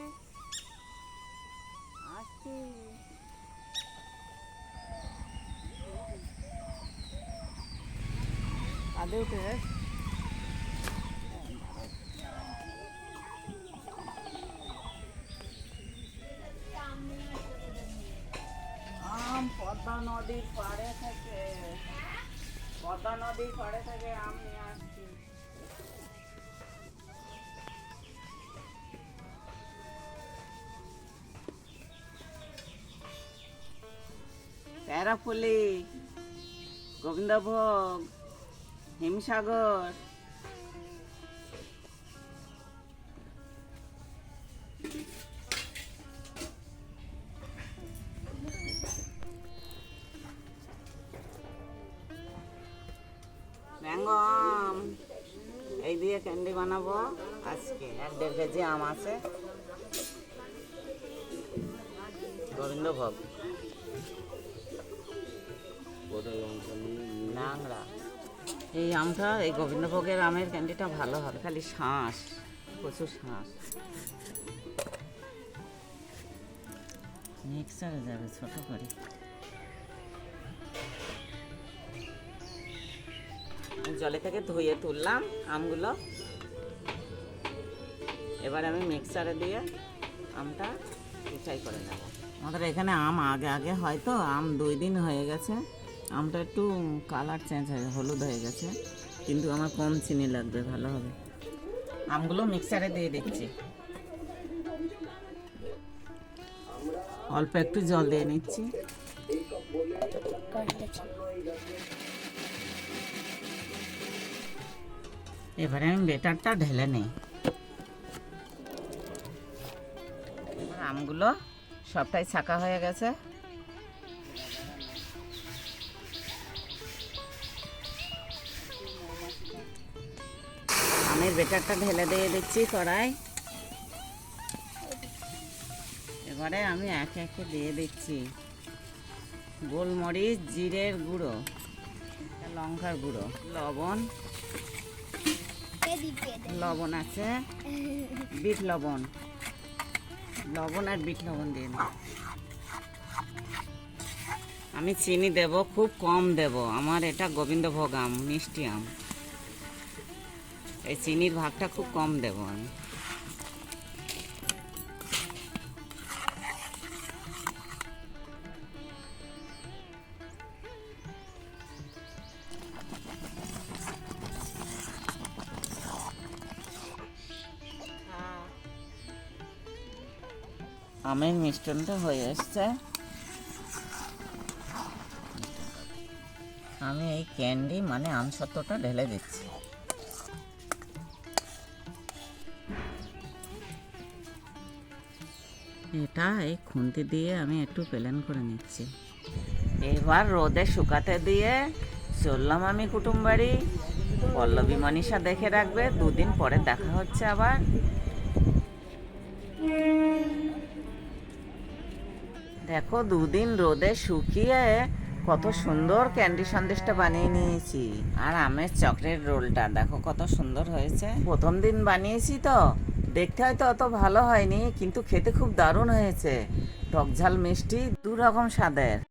সময় আম পদ্মা নদীর পাড়ে থাকে পদ্মা নদীর পাড়ে থেকে আম নিয়ে আসছি। প্যারাফুলি গোবিন্দভোগ, হিমসাগর। ম্যাঙ্গম এই দিয়ে ক্যান্ডি বানাবো আজকে। এক দেড় কেজি আম আছে। গোবিন্দভোগ। নাংরা এই আমটা, এই গোবিন্দভোগের আমের ক্যান্ডিটা ভালো হবে, খালি শাঁস, প্রচুর শাঁস। মিক্সারে যাবে ছোট করে। জলে থেকে ধুয়ে তুললাম আমগুলো। এবার আমি মিক্সারে দিয়ে আমটা পিঠাই করে নেব। আমাদের এখানে আম আগে আগে হয়তো আম দুই দিন হয়ে গেছে। আমটা একটু কালার চেঞ্জ হয়ে হলুদ হয়ে গেছে, কিন্তু আমার কম চিনি লাগবে, ভালো হবে। আমগুলো মিক্সারে দিয়ে দিচ্ছি। অল্প একটু জল দিয়ে নিচ্ছি। এবারে আমি বেটারটা ঢেলে নিই। আমগুলো সবটাই ছাকা হয়ে গেছে। আমের বেটারটা ঢেলে দিয়ে দিচ্ছি কড়াই। এবারে আমি একে একে দিয়ে দিচ্ছি। গোলমরিচ, জিরের গুঁড়ো লঙ্কার গুঁড়ো, লবণ। লবণ আছে। বিট লবণ। লবণ আর বিট লবণ দিয়ে। আমি চিনি দেব, খুব কম দেব। আমার এটা গোবিন্দভোগ আম, মিষ্টি আম। এই চিনির ভাগটা খুব কম দেব আমি। আমের মিষ্টনটা হয়ে এসছে আমি এই ক্যান্ডি মানে আমসত্ত্বটা ঢেলে দিচ্ছি। এটা এই খুন্তি দিয়ে আমি একটু প্ল্যান করে নিচ্ছি। এবার রোদে শুকাতে দিয়ে চললাম আমি কুটুম বাড়ি পল্লবী মনীষা দেখে রাখবে, দুদিন পরে দেখা হচ্ছে আবার। দেখো, দুদিন রোদে শুকিয়ে কত সুন্দর ক্যান্ডি সন্দেশটা বানিয়ে নিয়েছি। আর আমের চকলেট রোলটা, দেখো কত সুন্দর হয়েছে। প্রথম দিন বানিয়েছি তো, দেখতে হয়তো অত ভালো হয়নি, কিন্তু খেতে খুব দারুণ হয়েছে। টকঝাল মিষ্টি দু রকম স্বাদের।